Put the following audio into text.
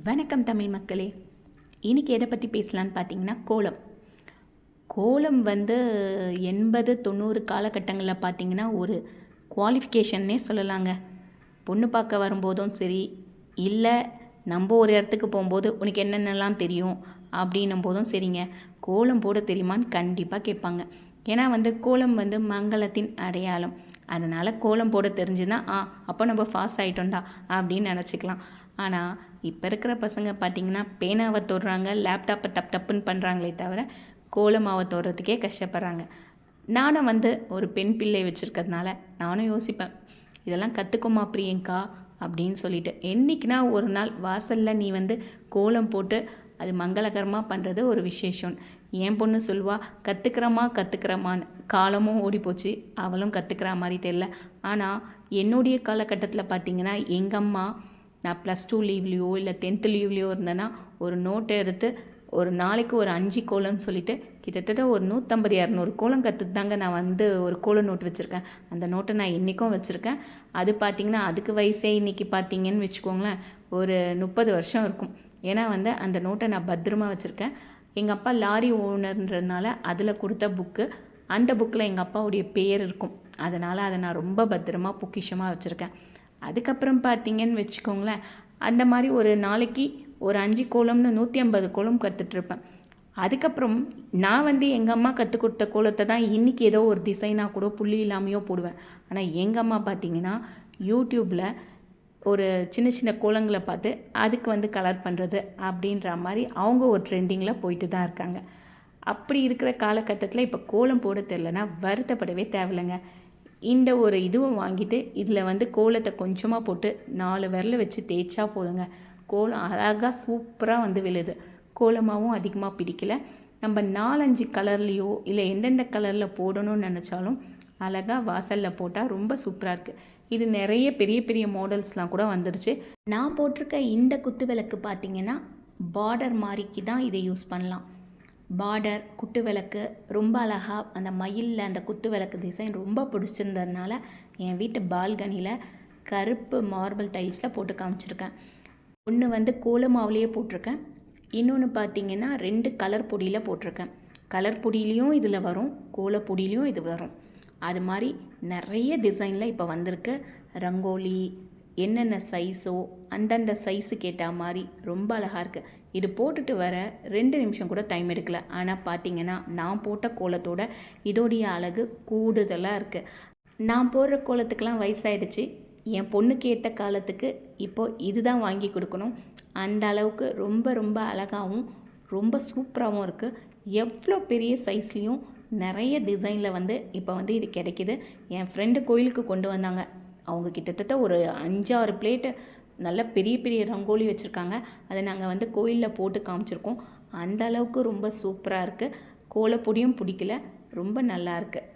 வணக்கம் தமிழ் மக்களே. இன்னைக்கு எதை பற்றி பேசலான்னு பார்த்தீங்கன்னா கோலம். கோலம் வந்து எண்பது தொண்ணூறு காலகட்டங்களில் பார்த்தீங்கன்னா ஒரு குவாலிஃபிகேஷன்னே சொல்லலாங்க. பொண்ணு பார்க்க வரும்போதும் சரி இல்லை நம்ம ஒரு இடத்துக்கு போகும்போது உனக்கு என்னென்னலாம் தெரியும்? அப்படின்னும் போதும் சரிங்க. கோலம் போட தெரியுமான்னு கண்டிப்பாக கேட்பாங்க. ஏன்னா வந்து கோலம் வந்து மங்களத்தின் அடையாளம். அதனால் கோலம் போட தெரிஞ்சுன்னா ஆ அப்போ நம்ம ஃபாஸ்ட் ஆகிட்டோம்டா அப்படின்னு நினச்சிக்கலாம். ஆனால் இப்போ இருக்கிற பசங்க பார்த்திங்கன்னா பேனாவை தொடுறாங்க லேப்டாப்பை டப் டப்புன்னு பண்ணுறாங்களே தவிர கோலமாவை தொடுறதுக்கே கஷ்டப்படுறாங்க. நானும் வந்து ஒரு பெண் பிள்ளை வச்சுருக்கிறதுனால நானும் யோசிப்பேன் இதெல்லாம் கற்றுக்கோமா பிரியங்கா? அப்படின்னு சொல்லிட்டு. என்றைக்குனா ஒரு நாள் வாசலில் நீ வந்து கோலம் போட்டு அது மங்களகரமாக பண்ணுறது ஒரு விசேஷம். என் பொண்ணு சொல்லுவா கற்றுக்கிறமா கற்றுக்கிறமான்னு காலமும் ஓடிப்போச்சு. அவளும் கற்றுக்கிற மாதிரி தெரில ஆனால் என்னுடைய காலகட்டத்தில் பார்த்திங்கன்னா எங்கள் அம்மா நான் ப்ளஸ் டூ லீவ்லேயோ இல்லை டென்த்து லீவ்லேயோ இருந்தேன்னா ஒரு நோட்டை எடுத்து ஒரு நாளைக்கு ஒரு அஞ்சு கோலம்னு சொல்லிட்டு கிட்டத்தட்ட ஒரு நூற்றம்பது இரநூறு கோலம் கற்றுட்டு தாங்க நான் வந்து ஒரு கோல நோட் வச்சுருக்கேன். அந்த நோட்டை நான் இன்றைக்கும் வச்சுருக்கேன். அது பார்த்திங்கன்னா அதுக்கு வயசே இன்றைக்கி பார்த்தீங்கன்னு வச்சுக்கோங்களேன் ஒரு முப்பது வருஷம் இருக்கும். ஏன்னா வந்து அந்த நோட்டை நான் பத்திரமா வச்சுருக்கேன். எங்கள் அப்பா லாரி ஓனர்ன்றதுனால அதில் கொடுத்த புக்கு அந்த புக்கில் எங்கள் அப்பாவுடைய பேர் இருக்கும். அதனால் அதை நான் ரொம்ப பத்திரமா பொக்கிஷமாக வச்சுருக்கேன். அதுக்கப்புறம் பார்த்தீங்கன்னு வச்சுக்கோங்களேன் அந்த மாதிரி ஒரு நாளைக்கு ஒரு அஞ்சு கோலம்னு நூற்றி ஐம்பது கோலம் கற்றுட்ருப்பேன் அதுக்கப்புறம் நான் வந்து எங்கள் அம்மா கற்றுக் கொடுத்த கோலத்தை தான் இன்றைக்கி ஏதோ ஒரு டிசைனாக கூட புள்ளி இல்லாமையோ போடுவேன். ஆனால் எங்கள் அம்மா பார்த்தீங்கன்னா யூடியூப்பில் ஒரு சின்ன சின்ன கோலங்களை பார்த்து அதுக்கு வந்து கலர் பண்ணுறது அப்படின்ற மாதிரி அவங்க ஒரு ட்ரெண்டிங்கில் போயிட்டு தான் இருக்காங்க. அப்படி இருக்கிற காலகட்டத்தில் இப்போ கோலம் போட தெரிலனா வருத்தப்படவே தேவையில்லைங்க. இந்த ஒரு இதுவும் வாங்கிட்டு இதில் வந்து கோலத்தை கொஞ்சமாக போட்டு நாலு விரல வச்சு தேய்ச்சா போதுங்க. கோலம் அழகாக சூப்பராக வந்து விழுது. கோலமாகவும் அதிகமாக பிடிக்கல. நம்ம நாலஞ்சு கலர்லேயோ இல்லை எந்தெந்த கலரில் போடணும்னு நினச்சாலும் அழகாக வாசலில் போட்டால் ரொம்ப சூப்பராக இருக்குது இது நிறைய பெரிய பெரிய மாடல்ஸ்லாம் கூட வந்துடுச்சு நான் போட்டிருக்க இந்த குத்து விளக்கு பார்த்தீங்கன்னா பார்டர் மாதிரிக்கு தான் இதை யூஸ் பண்ணலாம். பார்டர் குத்து விளக்கு ரொம்ப அழகாக அந்த மயிலில் அந்த குத்து விளக்கு டிசைன் ரொம்ப பிடிச்சிருந்ததுனால என் வீட்டு பால்கனியில் கருப்பு மார்பிள் டைல்ஸில் போட்டு காமிச்சிருக்கேன். ஒன்று வந்து கோலமாவிலேயே போட்டிருக்கேன். இன்னொன்று பார்த்தீங்கன்னா ரெண்டு கலர் பொடியில் போட்டிருக்கேன். கலர் பொடியிலையும் இதில் வரும் கோலப்பொடியிலையும் இது வரும். அது மாதிரி நிறைய டிசைனில் இப்போ வந்திருக்கு. ரங்கோலி என்னென்ன சைஸோ அந்தந்த சைஸுக்கு ஏற்ற மாதிரி ரொம்ப அழகாக இருக்குது இது போட்டுட்டு வர ரெண்டு நிமிஷம் கூட டைம் எடுக்கலை. ஆனால் பார்த்தீங்கன்னா நான் போட்ட கோலத்தோட இதோடைய அழகு கூடுதலாக இருக்குது நான் போடுற கோலத்துக்கெலாம் வயசாயிடுச்சு. என் பொண்ணுக்கு ஏற்ற காலத்துக்கு இப்போ இதுதான் வாங்கி கொடுக்கணும். அந்த அளவுக்கு ரொம்ப ரொம்ப அழகாகவும் ரொம்ப சூப்பராகவும் இருக்குது எவ்வளோ பெரிய சைஸ்லேயும் நிறைய டிசைனில் வந்து இப்போ வந்து இது கிடைக்கிது. என் ஃப்ரெண்டு கோயிலுக்கு கொண்டு வந்தாங்க. அவங்க கிட்டத்தட்ட ஒரு அஞ்சாறு பிளேட்டு நல்ல பெரிய பெரிய ரங்கோலி வச்சுருக்காங்க. அதை நாங்கள் வந்து கோயிலில் போட்டு காமிச்சிருக்கோம். அந்த அளவுக்கு ரொம்ப சூப்பராக இருக்குது கோலப்பொடியும் பிடிக்கல. ரொம்ப நல்லா இருக்குது